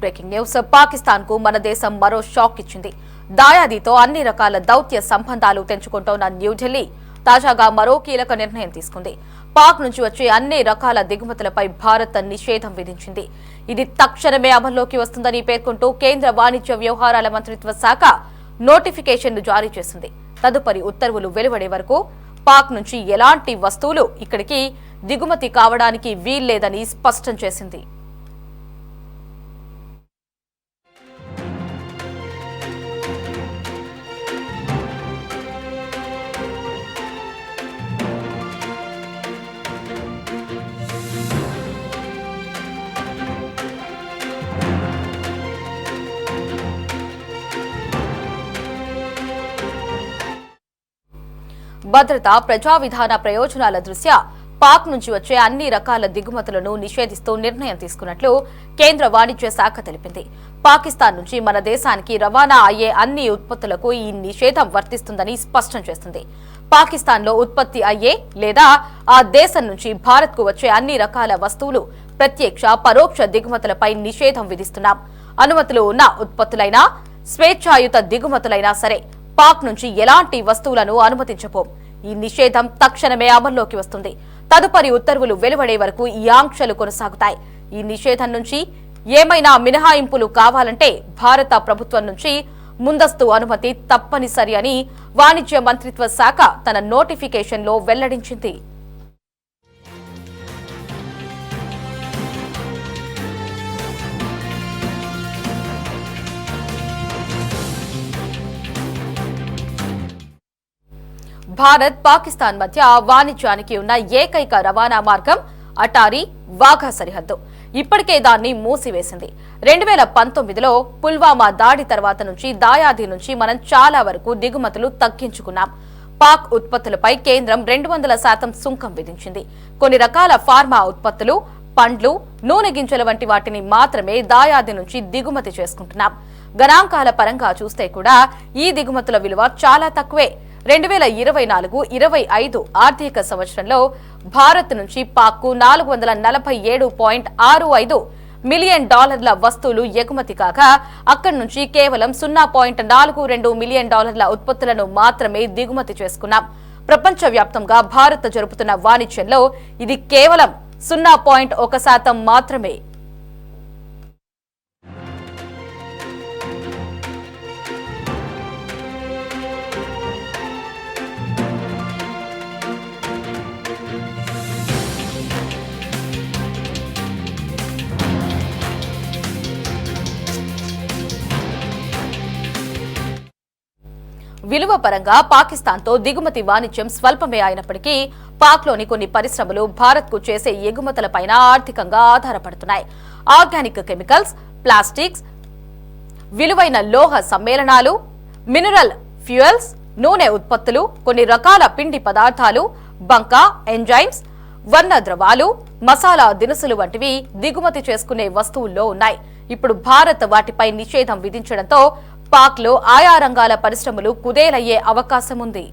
Breaking news. పాకిస్తాన్కు మన దేశం మరో షాక్ ఇచ్చింది. దాయాదితో అన్ని రకాల దౌత్య సంబంధాలు తెంచుకుంటోన్న న్యూఢిల్లీ తాజాగా మరో కీలక నిర్ణయం తీసుకుంది. పాక్ నుంచి వచ్చే అన్ని రకాల దిగుమతులపై భారత్ నిషేధం విధించింది. ఇది తక్షణమే అమల్లోకి వస్తుందని పేర్కొంటూ కేంద్ర వాణిజ్య వ్యవహారాల మంత్రిత్వ శాఖ నోటిఫికేషన్ను జారీ చేసింది. తదుపరి ఉత్తర్వులు వెలువడే వరకు పాక్ నుంచి ఎలాంటి వస్తువులు ఇక్కడికి దిగుమతి కావడానికి వీల్లేదని స్పష్టం చేసింది. భద్రత ప్రజా విధాన ప్రయోజనాల దృష్ట్యా పాక్ నుంచి వచ్చే అన్ని రకాల దిగుమతులను నిషేధిస్తూ నిర్ణయం తీసుకున్నట్లు కేంద్ర వాణిజ్య శాఖ తెలిపింది. పాకిస్తాన్ నుంచి మన దేశానికి రవాణా అయ్యే అన్ని ఉత్పత్తులకు ఈ నిషేధం వర్తిస్తుందని స్పష్టం చేస్తుంది. పాకిస్తాన్లో ఉత్పత్తి అయ్యే లేదా ఆ దేశం నుంచి భారత్కు వచ్చే అన్ని రకాల వస్తువులు ప్రత్యక్ష పరోక్ష దిగుమతులపై నిషేధం విధిస్తున్నాం. అనుమతులు ఉన్న ఉత్పత్తులైనా స్వేచ్ఛాయుత దిగుమతులైనా సరే పాక్ నుంచి ఎలాంటి వస్తువులను అనుమతించబోం? ఈ నిషేధం తక్షణమే అమల్లోకి వస్తుంది. తదుపరి ఉత్తర్వులు వెలువడే వరకు ఈ ఆంక్షలు కొనసాగుతాయి. ఈ నిషేధం నుంచి ఏమైనా మినహాయింపులు కావాలంటే భారత ప్రభుత్వం నుంచి ముందస్తు అనుమతి తప్పనిసరి అని వాణిజ్య మంత్రిత్వ శాఖ తన నోటిఫికేషన్లో వెల్లడించింది. భారత్ పాకిస్తాన్ మధ్య వాణిజ్యానికి ఉన్న ఏకైక రవాణా మార్గం అటారీ వాఘా సరిహద్దు. ఇప్పటికే దాన్ని మూసివేసింది. రెండు వేల పంతొమ్మిదిలో పుల్వామా దాడి తర్వాత నుంచి దాయాది నుంచి మనం చాలా వరకు దిగుమతులు తగ్గించుకున్నాం. పాక్ ఉత్పత్తులపై కేంద్రం రెండు వందల శాతం సుంకం విధించింది. కొన్ని రకాల ఫార్మా ఉత్పత్తులు పండ్లు నూనె గింజల వంటి వాటిని మాత్రమే దాయాది నుంచి దిగుమతి చేసుకుంటున్నాం. గణాంకాల పరంగా చూస్తే కూడా ఈ దిగుమతుల విలువ చాలా తక్కువే. రెండు వేల ఇరవై నాలుగు ఇరవై ఐదు ఆర్థిక సంవత్సరంలో భారత్ నుంచి పాక్కు నాలుగు వందల నలభై ఏడు పాయింట్ ఆరు ఐదు మిలియన్ డాలర్ల వస్తువులు ఎగుమతి కాగా అక్కడి నుంచి కేవలం సున్నా పాయింట్ నాలుగు రెండు మిలియన్ డాలర్ల ఉత్పత్తులను మాత్రమే దిగుమతి చేసుకున్నాం. ప్రపంచవ్యాప్తంగా భారత్ జరుపుతున్న వాణిజ్యంలో ఇది కేవలం సున్నా పాయింట్ ఒక శాతం మాత్రమే. విలువ పరంగా పాకిస్తాన్తో దిగుమతి వాణిజ్యం స్వల్పమే అయినప్పటికీ పాక్లోని కొన్ని పరిశ్రమలు భారత్కు చేసే ఎగుమతులపైన ఆర్థికంగా ఆధారపడుతున్నాయి. ఆర్గానిక్ కెమికల్స్ ప్లాస్టిక్స్ విలువైన లోహ సమ్మేళనాలు మినరల్ ఫ్యూయల్స్ నూనె ఉత్పత్తులు కొన్ని రకాల పిండి పదార్థాలు బంకా ఎంజైమ్స్ వర్ణ ద్రవాలు మసాలా దినుసులు వంటివి దిగుమతి చేసుకునే వస్తువుల్లో ఉన్నాయి. ఇప్పుడు భారత్ వాటిపై నిషేధం విధించడంతో పాక్లో ఆయా రంగాల పరిశ్రమలు కుదేలయ్యే అవకాశం ఉంది